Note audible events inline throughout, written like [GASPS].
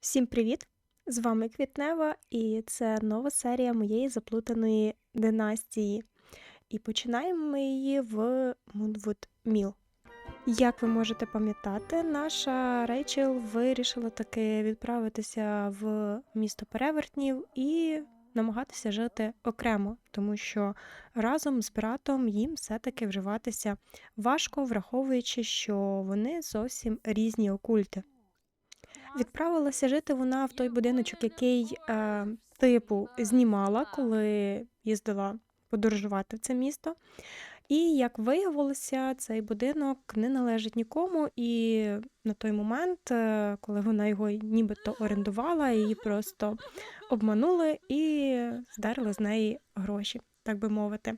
Всім привіт! З вами Квітнева, і це нова серія моєї заплутаної династії. І починаємо ми її в Moonwood Mill. Як ви можете пам'ятати, наша Рейчел вирішила таки відправитися в місто перевертнів і намагатися жити окремо, тому що разом з братом їм все-таки вживатися важко, враховуючи, що вони зовсім різні окульти. Відправилася жити вона в той будиночок, який е, типу знімала, коли їздила подорожувати в це місто. І як виявилося, цей будинок не належить нікому. І на той момент, е, коли вона його нібито орендувала, її просто обманули і здарили з неї гроші, так би мовити.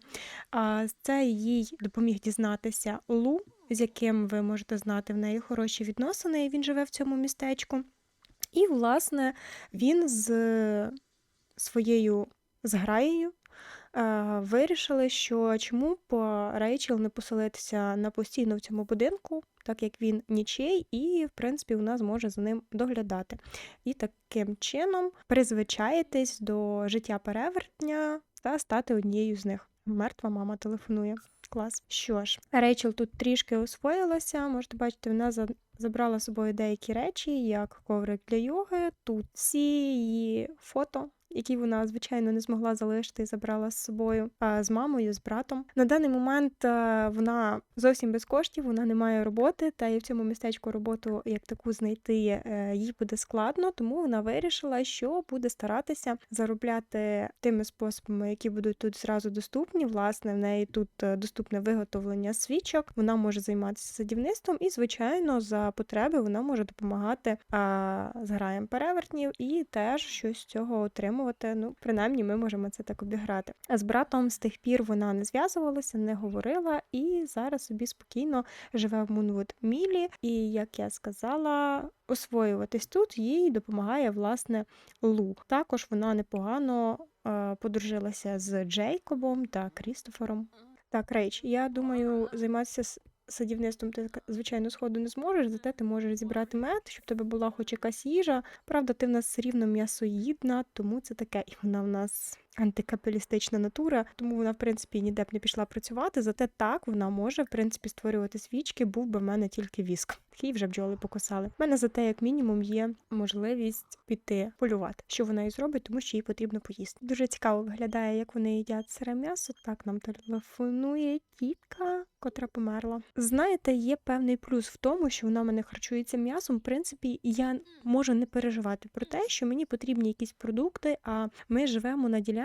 А це їй допоміг дізнатися Лу, з яким ви можете знати в неї хороші відносини. і Він живе в цьому містечку. І, власне, він з своєю зграєю е, вирішили, що чому б Рейчел не поселитися на постійно в цьому будинку, так як він нічий, і, в принципі, вона зможе за ним доглядати. І таким чином призвичаєтесь до життя перевертня та стати однією з них. Мертва мама телефонує. Клас. Що ж, Рейчел тут трішки освоїлася. Можете бачити, вона за- забрала з собою деякі речі, як коврик для йоги. Тут всі її фото, які вона, звичайно, не змогла залишити, забрала з собою з мамою, з братом. На даний момент вона зовсім без коштів, вона не має роботи, та і в цьому містечку роботу як таку знайти е, їй буде складно, тому вона вирішила, що буде старатися заробляти тими способами, які будуть тут зразу доступні. Власне, в неї тут е, доступне виготовлення свічок. Вона може займатися садівництвом, і, звичайно, за потреби вона може допомагати а, зграєм перевертнів і теж щось з цього отримувати. Ну, принаймні, ми можемо це так обіграти. А з братом з тих пір вона не зв'язувалася, не говорила, і зараз собі спокійно живе в Мунвуд Мілі. І як я сказала, освоюватись тут їй допомагає власне Лу. Також вона непогано е, подружилася з Джейкобом та Крістофером. Так, Рейч, я думаю, займатися садівництвом ти, звичайно, сходу не зможеш, зате ти можеш зібрати мед, щоб тебе була хоч якась їжа. Правда, ти в нас рівно м'ясоїдна, тому це таке. І вона в нас антикапіталістична натура, тому вона, в принципі, ніде б не пішла працювати. Зате так вона може, в принципі, створювати свічки, був би в мене тільки віск. Який вже бджоли покосали. У мене зате, як мінімум, є можливість піти полювати, що вона і зробить, тому що їй потрібно поїсти. Дуже цікаво виглядає, як вони їдять сире м'ясо. Так нам телефонує тітка, котра померла. Знаєте, є певний плюс в тому, що вона мене харчується м'ясом. В принципі, я можу не переживати про те, що мені потрібні якісь продукти. А ми живемо на ділянці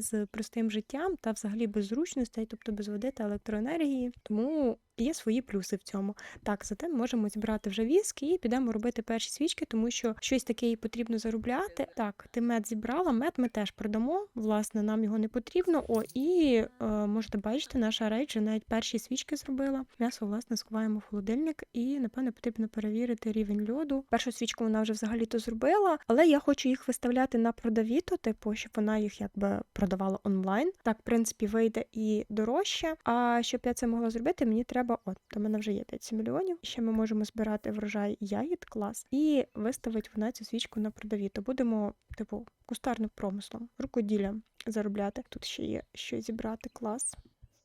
з простим життям та взагалі без зручностей, тобто без води та електроенергії. Тому є свої плюси в цьому. Так, зате ми можемо зібрати вже віск і підемо робити перші свічки, тому що щось таке їй потрібно заробляти. Так, ти мед зібрала, мед ми теж продамо. Власне, нам його не потрібно. О, і е, можете бачити, наша рейдж вже навіть перші свічки зробила. М'ясо, власне, сховаємо в холодильник, і напевно потрібно перевірити рівень льоду. Першу свічку вона вже взагалі-то зробила, але я хочу їх виставляти на продавіто, типу, щоб вона їх якби продавала онлайн. Так, в принципі, вийде і дорожче. А щоб я це могла зробити, мені треба. От, то мене вже є 5 мільйонів. Ще ми можемо збирати врожай ягід, клас, і виставить вона цю свічку на продаві. То Будемо, типу, кустарним промислом, рукоділлям заробляти. Тут ще є що зібрати, клас.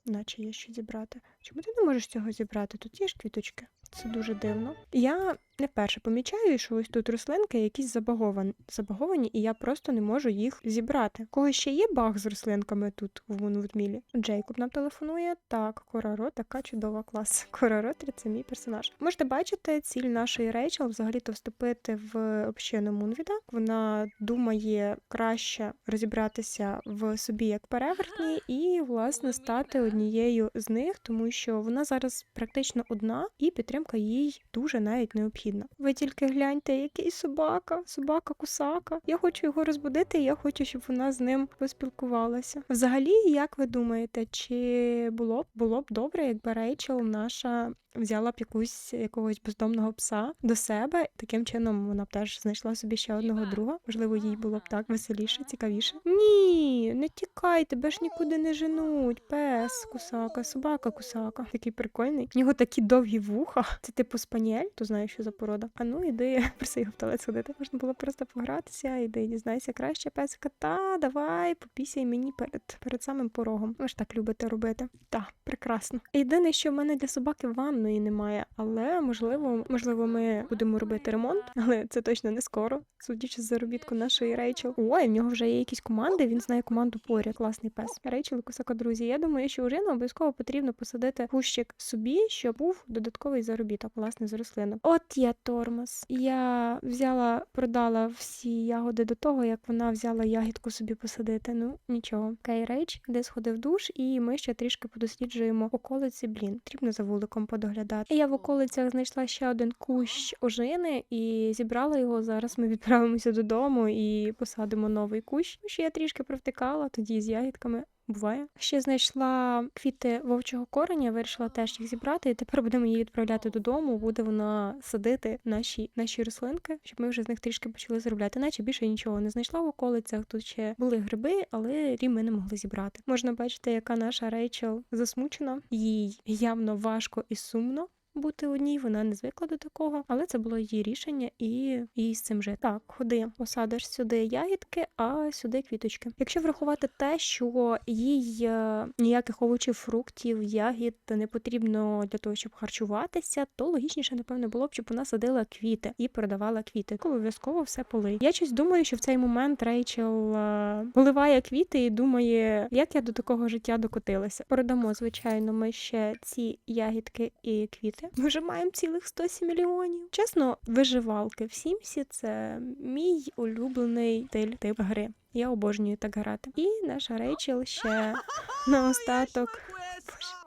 Наче є що зібрати. Чому ти не можеш цього зібрати? Тут є ж квіточки. Це дуже дивно. Я не вперше помічаю, що ось тут рослинки якісь забаговані, забаговані, і я просто не можу їх зібрати. Кого ще є баг з рослинками тут в Мунвудмілі? Джейкоб нам телефонує. Так, Кораро, така чудова клас. [LAUGHS] Кораро це мій персонаж. Можете бачити, ціль нашої Рейчел взагалі-то вступити в общину Мунвіда. Вона думає краще розібратися в собі як перевертні і, власне, стати однією з них, тому що вона зараз практично одна, і підтримка їй дуже навіть необхідна. Ви тільки гляньте, який собака, собака кусака. Я хочу його розбудити, і я хочу, щоб вона з ним поспілкувалася. Взагалі, як ви думаєте, чи було б було б добре, якби Рейчел, наша взяла б якусь якогось бездомного пса до себе. Таким чином вона б теж знайшла собі ще одного друга. Можливо, їй було б так веселіше, цікавіше. Ні, не тікай, тебе ж нікуди не женуть. Пес, кусака, собака, кусака. Такий прикольний. У нього такі довгі вуха. Це типу спаніель, то знаєш, що за порода. А ну іди, [LAUGHS] проси його в туалет сходити. Можна було просто погратися, іди, дізнайся краще песика. Та давай, попісяй мені перед перед самим порогом. Ви ж так любите робити. Та, прекрасно. Єдине, що в мене для собаки ванної немає, але можливо, можливо, ми будемо робити ремонт, [LAUGHS] але це точно не скоро. Судячи з заробітку нашої Рейчел. Ой, в нього вже є якісь команди. Він знає команду поряд. Класний пес. Рейчел кусака, друзі. Я думаю, що уже обов'язково потрібно посадити кущик собі, щоб був додатковий заробіток, власне, з рослинок. От я тормоз. Я взяла, продала всі ягоди до того, як вона взяла ягідку собі посадити. Ну нічого. Кей Рейч, де сходив душ, і ми ще трішки подосліджуємо околиці. Блін, потрібно за вуликом подоглядати. І я в околицях знайшла ще один кущ ожини і зібрала його. Зараз ми відправимося додому і посадимо новий кущ. Ще я трішки провтикала тоді з ягідками. Буває. Ще знайшла квіти вовчого кореня, вирішила теж їх зібрати, і тепер будемо її відправляти додому. Буде вона садити наші наші рослинки, щоб ми вже з них трішки почали заробляти. Наче більше нічого не знайшла в околицях. Тут ще були гриби, але рі ми не могли зібрати. Можна бачити, яка наша Рейчел засмучена, їй явно важко і сумно бути одній, вона не звикла до такого, але це було її рішення і їй з цим жити. Так, ходи, посадиш сюди ягідки, а сюди квіточки. Якщо врахувати те, що їй е, ніяких овочів, фруктів, ягід не потрібно для того, щоб харчуватися, то логічніше, напевно, було б, щоб вона садила квіти і продавала квіти. Обов'язково все полий. Я щось думаю, що в цей момент Рейчел е, поливає квіти і думає, як я до такого життя докотилася. Продамо, звичайно, ми ще ці ягідки і квіти. Ми вже маємо цілих 107 мільйонів. Чесно, виживалки в Сімсі це мій улюблений стиль тип гри. Я обожнюю так грати. І наша Рейчел ще [LAUGHS] на остаток.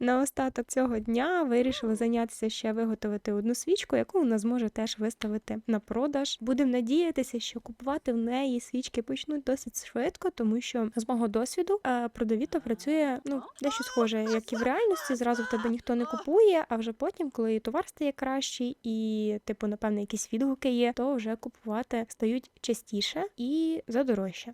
На остаток цього дня вирішила зайнятися ще виготовити одну свічку, яку вона зможе теж виставити на продаж. Будемо надіятися, що купувати в неї свічки почнуть досить швидко, тому що з мого досвіду продавіто працює ну дещо схоже, як і в реальності. Зразу в тебе ніхто не купує, а вже потім, коли товар стає кращий і, типу, напевно, якісь відгуки є, то вже купувати стають частіше і задорожче.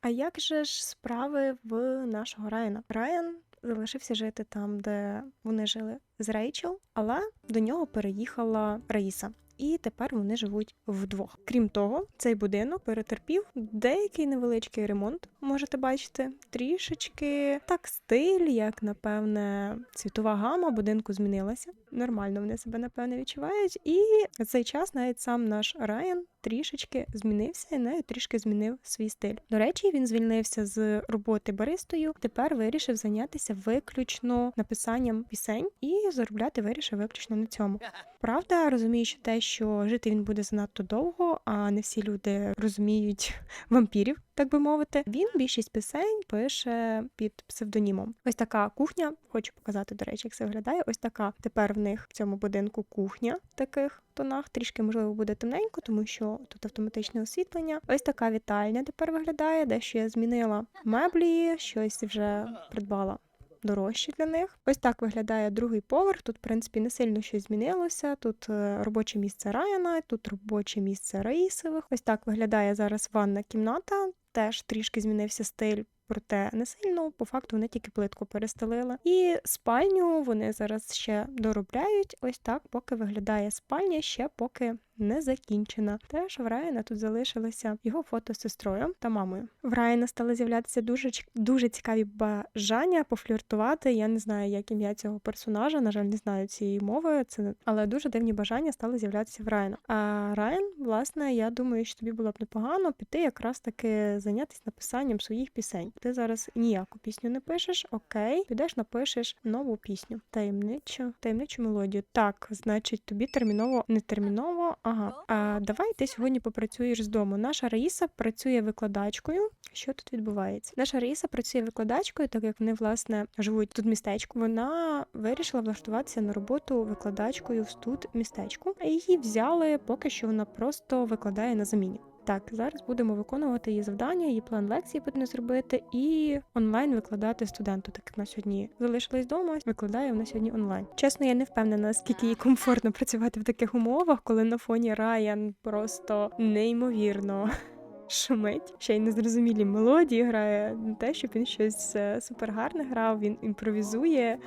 А як же ж справи в нашого Райана? Райан залишився жити там, де вони жили з Рейчел, але до нього переїхала Раїса. І тепер вони живуть вдвох. Крім того, цей будинок перетерпів деякий невеличкий ремонт. Можете бачити, трішечки так стиль, як напевне, світова гама будинку змінилася. Нормально вони себе напевне відчувають. І за цей час навіть сам наш Райан трішечки змінився і навіть трішки змінив свій стиль. До речі, він звільнився з роботи баристою. Тепер вирішив зайнятися виключно написанням пісень і заробляти вирішив виключно на цьому. [LAUGHS] Правда, розуміючи те, що жити він буде занадто довго, а не всі люди розуміють [LAUGHS] вампірів, так би мовити. Він більшість пісень пише під псевдонімом. Ось така кухня. Хочу показати, до речі, як це виглядає. Ось така тепер в них в цьому будинку кухня в таких тонах. Трішки можливо буде темненько, тому що тут автоматичне освітлення. Ось така вітальня тепер виглядає, дещо я змінила меблі, щось вже придбала дорожчі для них. Ось так виглядає другий поверх. Тут, в принципі, не сильно щось змінилося. Тут е, робоче місце Райана, тут робоче місце Раїсових. Ось так виглядає зараз ванна кімната. Теж трішки змінився стиль. Проте не сильно, по факту вони тільки плитку перестелили. І спальню вони зараз ще доробляють. Ось так, поки виглядає спальня, ще поки не закінчена. Теж в Райана тут залишилося його фото з сестрою та мамою. В Райана стали з'являтися дуже дуже цікаві бажання пофліртувати. Я не знаю, як ім'я цього персонажа. На жаль, не знаю цієї мови. Це але дуже дивні бажання стали з'являтися в Райана. А Райан, власне, я думаю, що тобі було б непогано піти якраз таки зайнятися написанням своїх пісень. Ти зараз ніяку пісню не пишеш, окей, підеш, напишеш нову пісню. Таємничу, таємничу мелодію. Так, значить, тобі терміново не терміново. Ага, а давай ти сьогодні попрацюєш з дому. Наша Раїса працює викладачкою. Що тут відбувається? Наша Раїса працює викладачкою, так як вони власне живуть тут містечку. Вона вирішила влаштуватися на роботу викладачкою в тут містечку. А її взяли, поки що вона просто викладає на заміні. Так, зараз будемо виконувати її завдання, її план лекції потрібно зробити і онлайн викладати студенту. Так як на сьогодні залишилась вдома, викладає вона сьогодні онлайн. Чесно, я не впевнена, наскільки їй комфортно працювати в таких умовах, коли на фоні Райан просто неймовірно. [LAUGHS] Шумить, ще й незрозумілі мелодії грає. Не те, щоб він щось е, супергарне грав, він імпровізує,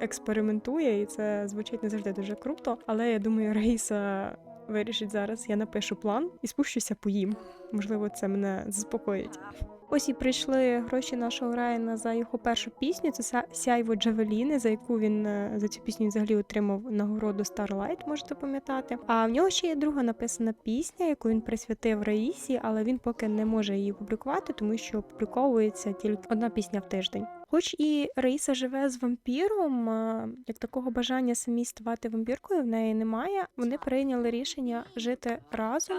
експериментує, і це звучить не завжди дуже круто. Але я думаю, Раїса вирішить зараз. Я напишу план і спущуся поїм. Можливо, це мене заспокоїть. Ось і прийшли гроші нашого Райана за його першу пісню. Це сяйво Джавеліни, за яку він е, за цю пісню взагалі отримав нагороду Starlight, можете пам'ятати. А в нього ще є друга написана пісня, яку він присвятив Раїсі, але він поки не може її публікувати, тому що опубліковується тільки одна пісня в тиждень. Хоч і Раїса живе з вампіром, як такого бажання самі ставати вампіркою в неї немає. Вони прийняли рішення жити разом.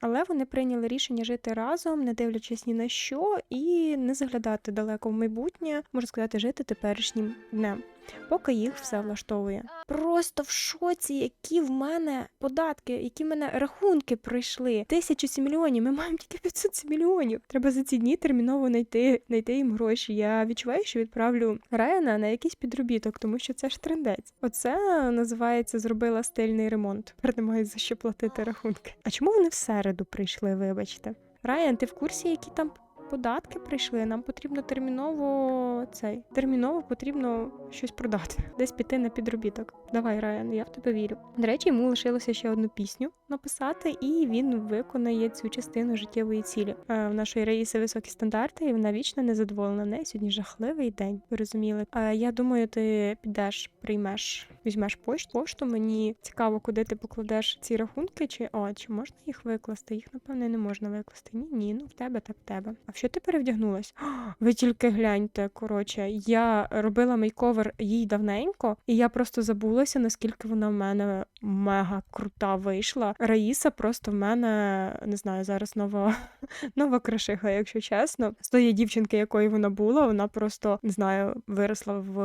Але вони прийняли рішення жити разом, не дивлячись ні на що, і не заглядати далеко в майбутнє, можна сказати, жити теперішнім днем, поки їх все влаштовує. Просто в шоці, які в мене податки, які в мене рахунки пройшли. Тисячу сім мільйонів. Ми маємо тільки 500 мільйонів. Треба за ці дні терміново знайти, знайти їм гроші. Я відчуваю, що відправлю Райана на якийсь підробіток, тому що це ж трендець. Оце називається зробила стильний ремонт. Тепер не мають за що платити рахунки. А чому вони в середу прийшли? Вибачте, Райан, ти в курсі, які там податки прийшли? Нам потрібно терміново цей терміново потрібно щось продати, [LAUGHS] десь піти на підробіток. Давай, Райан, я в тебе вірю. До речі, йому лишилося ще одну пісню написати, і він виконає цю частину життєвої цілі. Е, В нашої Раїси високі стандарти, і вона вічно незадоволена. В неї сьогодні жахливий день. Ви розуміли? Е, Я думаю, ти підеш, приймеш, візьмеш пошту. Пошту мені цікаво, куди ти покладеш ці рахунки, чи о, чи можна їх викласти? Їх напевне не можна викласти. Ні, ні, ну в тебе так в тебе. А що ти перевдягнулась? [GASPS] Ви тільки гляньте. Коротше, я робила мейковер їй давненько, і я просто забулася, наскільки вона в мене мега крута вийшла. Раїса просто в мене не знаю, зараз нова [LAUGHS] нова крашиха, якщо чесно. З тої дівчинки, якою вона була, вона просто не знаю, виросла в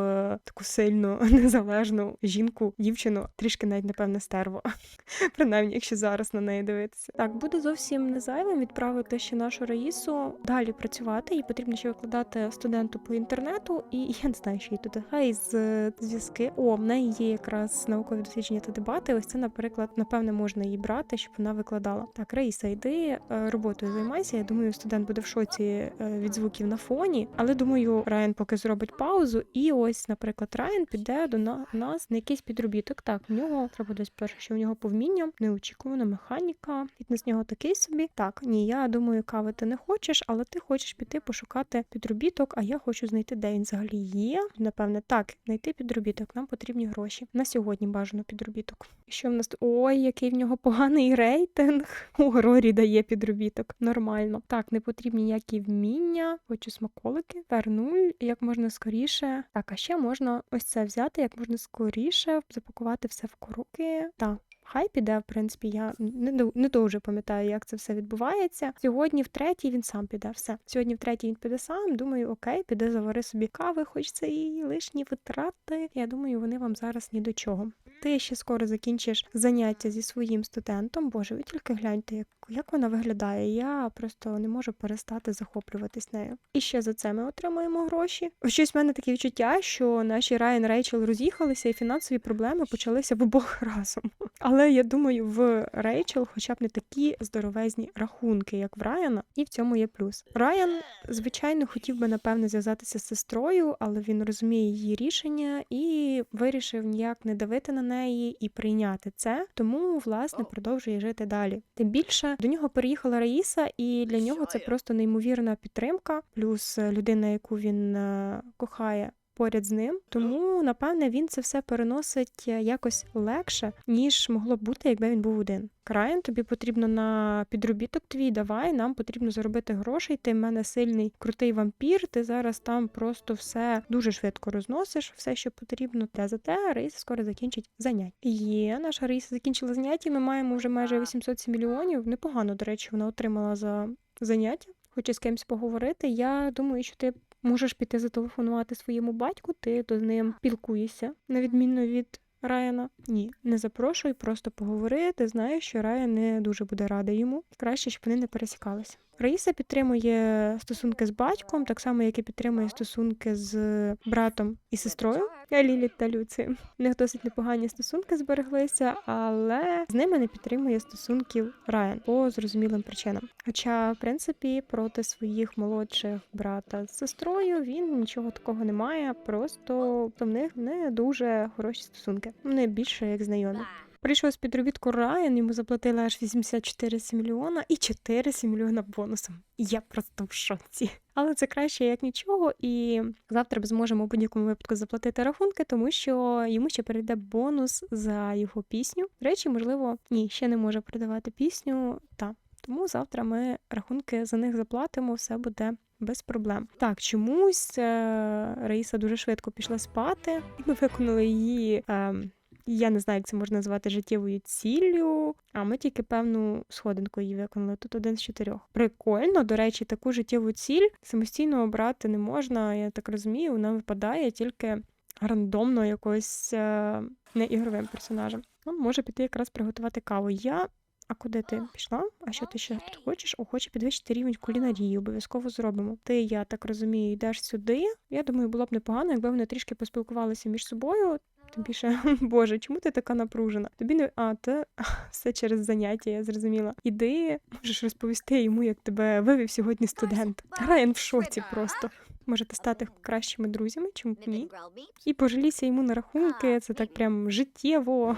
таку сильну, [LAUGHS] незалежну жінку, дівчину, трішки навіть напевне стерво. [LAUGHS] Принаймні, якщо зараз на неї дивитися. Так, буде зовсім не зайвим відправити ще нашу Раїсу далі працювати. Їй потрібно ще викладати студенту по інтернету, і [LAUGHS] я не знаю, що їй туди хай з зв'язки. О, в неї є якраз наукові дослідження та дебати. Ось це, наприклад, напевне, можна її брати, щоб вона викладала. Так, Раїса, йди е, роботою займайся. Я думаю, студент буде в шоці е, від звуків на фоні, але думаю, Райан поки зробить паузу. І ось, наприклад, Райан піде до на- нас на якийсь підробіток. Так, в нього треба десь перше, що в нього по вмінням, неочікувана механіка. Фітнес з нього такий собі. Так, ні, я думаю, кави ти не хочеш, але ти хочеш піти пошукати підробіток. А я хочу знайти, де він взагалі є. Напевне, так, знайти підробіток. Нам потрібні гроші. На сьогодні бажано підробіток. Що в нас? Ой, який в нього поганий рейтинг. [LAUGHS] У Рорі дає підробіток. Нормально. Так, не потрібні ніякі вміння. Хочу смаколики. Вернуль як можна скоріше. Так, а ще можна ось це взяти, як можна скоріше, запакувати все в коробки. Так. Хай піде, в принципі, я не, не дуже пам'ятаю, як це все відбувається. Сьогодні в третій він сам піде. Все. Сьогодні в третій він піде сам. Думаю, окей, піде завари собі кави, хоч це і лишні витрати. Я думаю, вони вам зараз ні до чого. Ти ще скоро закінчиш заняття зі своїм студентом. Боже, ви тільки гляньте, як, як вона виглядає. Я просто не можу перестати захоплюватись нею. І ще за це ми отримуємо гроші. Щось в мене таке відчуття, що наші Райан Рейчел роз'їхалися, і фінансові проблеми почалися в обох [LAUGHS] разом. Але я думаю, в Рейчел хоча б не такі здоровезні рахунки, як в Райана, і в цьому є плюс. Райан, звичайно, хотів би напевне зв'язатися з сестрою, але він розуміє її рішення і вирішив ніяк не давити на неї і прийняти це. Тому власне продовжує жити далі. Тим більше до нього переїхала Раїса, і для нього це просто неймовірна підтримка, плюс е, людина, яку він е, кохає. Поряд з ним, тому напевне він це все переносить е, якось легше, ніж могло б бути, якби він був один. Краєн, тобі потрібно на підробіток твій, давай, нам потрібно заробити грошей. Ти в мене сильний крутий вампір. Ти зараз там просто все дуже швидко розносиш, все, що потрібно. Те за те, Раїса скоро закінчить заняття. Є, наша Раїса закінчила заняття. Ми маємо вже майже 800 мільйонів. Непогано, до речі, вона отримала за заняття. Хоче з кимось поговорити. Я думаю, що ти можеш піти зателефонувати своєму батьку, ти до з ним спілкуєшся, на відміну від Райана? Ні, не запрошуй, просто поговори. Ти знаєш, що Райан не дуже буде радий йому. Краще, щоб вони не пересікалися. Раїса підтримує стосунки з батьком, так само, як і підтримує стосунки з братом і сестрою Ліліт та Люці. У них досить непогані стосунки збереглися, але з ними не підтримує стосунків Райан по зрозумілим причинам. Хоча, в принципі, проти своїх молодших брата з сестрою він нічого такого не має, просто в них не дуже хороші стосунки. Вони більше як знайомі. Прийшов з підробітку Райан, йому заплатили аж 84 мільйона і 4 мільйона бонусом. Я просто в шоці. Але це краще як нічого, і завтра ми зможемо у будь-якому випадку заплатити рахунки, тому що йому ще перейде бонус за його пісню. До речі, можливо, ні, ще не може передавати пісню. Та тому завтра ми рахунки за них заплатимо, все буде. Без проблем. Так, чомусь е- Раїса дуже швидко пішла спати, ми виконали її. Е- я не знаю, як це можна назвати життєвою ціллю. А ми тільки певну сходинку її виконали. Тут один з чотирьох. Прикольно, до речі, таку життєву ціль самостійно обрати не можна. Я так розумію, вона випадає тільки рандомно якось е- не ігровим персонажем. Ну, може піти якраз приготувати каву. Я. А куди ти пішла? А що ти ще тут хочеш? О, хоче підвищити рівень кулінарії, обов'язково зробимо. Ти, я так розумію, йдеш сюди. Я думаю, було б непогано, якби вони трішки поспілкувалися між собою. Тим більше, [LAUGHS] боже, чому ти така напружена? Тобі не а, та [LAUGHS] все через заняття, я зрозуміла. Іди, можеш розповісти йому, як тебе вивів сьогодні студент. Райан в шоці просто. Можете стати кращими друзями, чому б ні? І пожалійся йому на рахунки, це так прям життєво.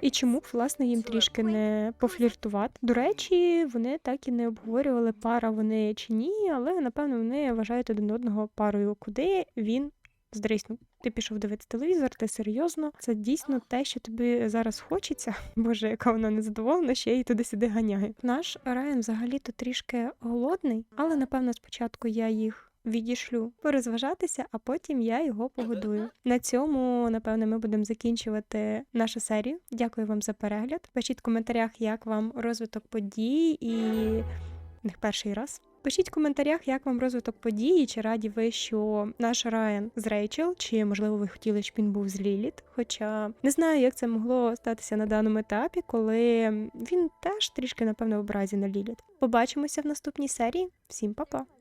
І чому б власне їм трішки не пофліртувати? До речі, вони так і не обговорювали, пара вони чи ні, але напевно вони вважають один одного парою, куди він здриснув. Ти пішов дивитися телевізор, ти серйозно. Це дійсно те, що тобі зараз хочеться. [LAUGHS] Боже, яка вона незадоволена, ще й туди-сюди ганяє. Наш Райан взагалі-то трішки голодний, але напевно спочатку я їх. Відішлю порозважатися, а потім я його погодую. На цьому, напевно, ми будемо закінчувати нашу серію. Дякую вам за перегляд. Пишіть в коментарях, як вам розвиток подій і не перший раз. Пишіть в коментарях, як вам розвиток події, чи раді ви, що наш Райан з Рейчел, чи можливо ви хотіли, щоб він був з Ліліт. Хоча не знаю, як це могло статися на даному етапі, коли він теж трішки, напевно, образі на Ліліт. Побачимося в наступній серії. Всім па-па!